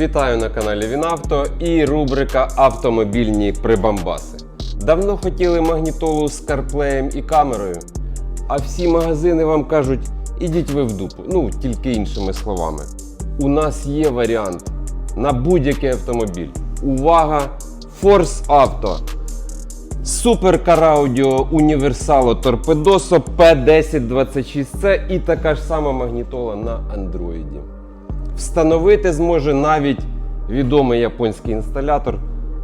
Вітаю на каналі Вінавто і рубрика Автомобільні прибамбаси. Давно хотіли магнітолу з карплеєм і камерою, а всі магазини вам кажуть, ідіть ви в дупу. Ну, тільки іншими словами. У нас є варіант на будь-який автомобіль. Увага! Force Auto. Суперкар Аудіо Універсало Торпедосо P1026C і така ж сама магнітола на Андроїді. Встановити зможе навіть відомий японський інсталятор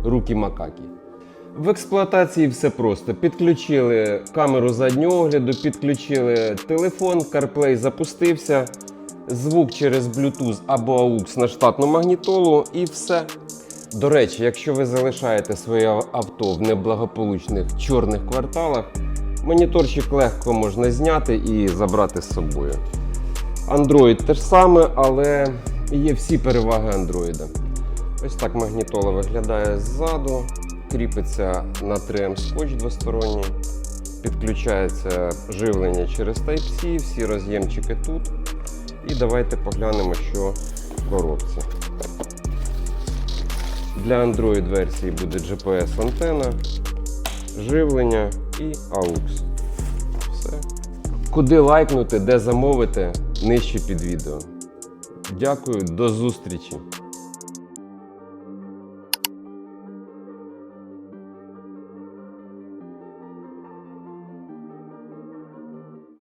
Рукі Макакі. В експлуатації все просто. Підключили камеру заднього огляду, підключили телефон, CarPlay запустився, звук через Bluetooth або AUX на штатну магнітолу і все. До речі, якщо ви залишаєте своє авто в неблагополучних чорних кварталах, моніторчик легко можна зняти і забрати з собою. Android те ж саме, але є всі переваги Android. Ось так магнітола виглядає ззаду, кріпиться на 3М скотч двосторонній, підключається живлення через Type-C, всі роз'ємчики тут. І давайте поглянемо, що в коробці. Для Android версії буде GPS антена, живлення і AUX. Все. Куди лайкнути, де замовити, нижче під відео. Дякую, до зустрічі!